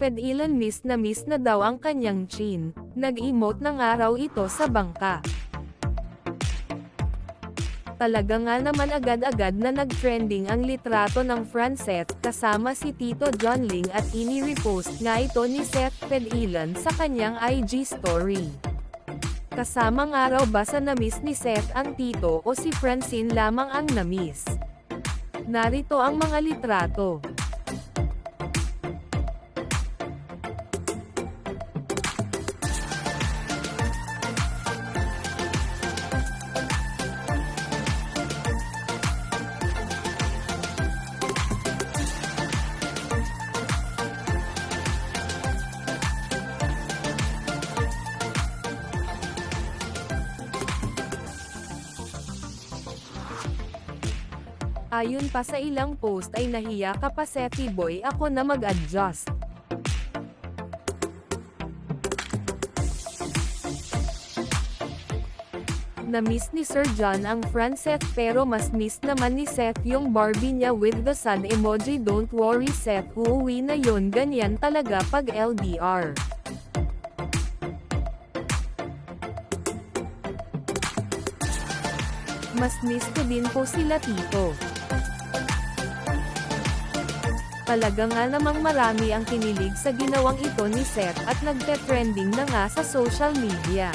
Fed-Ilan miss na miss na daw ang kanyang chin. Nag-emote ng araw ito sa bangka. Talaga nga naman agad-agad na nag-trending ang litrato ng Francet kasama si Tito John Ling at ini-repost nga ito ni Seth Fed-Ilan sa kanyang IG story. Kasamang araw ba sa namiss ni Seth ang tito o si Francine lamang ang namiss? Narito ang mga litrato. Ayon pa sa ilang post ay nahiya ka pa Seti Boy ako na mag-adjust. Na-miss ni Sir John ang Francet pero mas miss naman ni Seth yung Barbie niya with the sun emoji don't worry Seth uuwi na yon ganyan talaga pag LDR. Mas miss ko din po sila tito. Talaga nga namang marami ang kinilig sa ginawang ito ni Seth at nagte-trending na nga sa social media.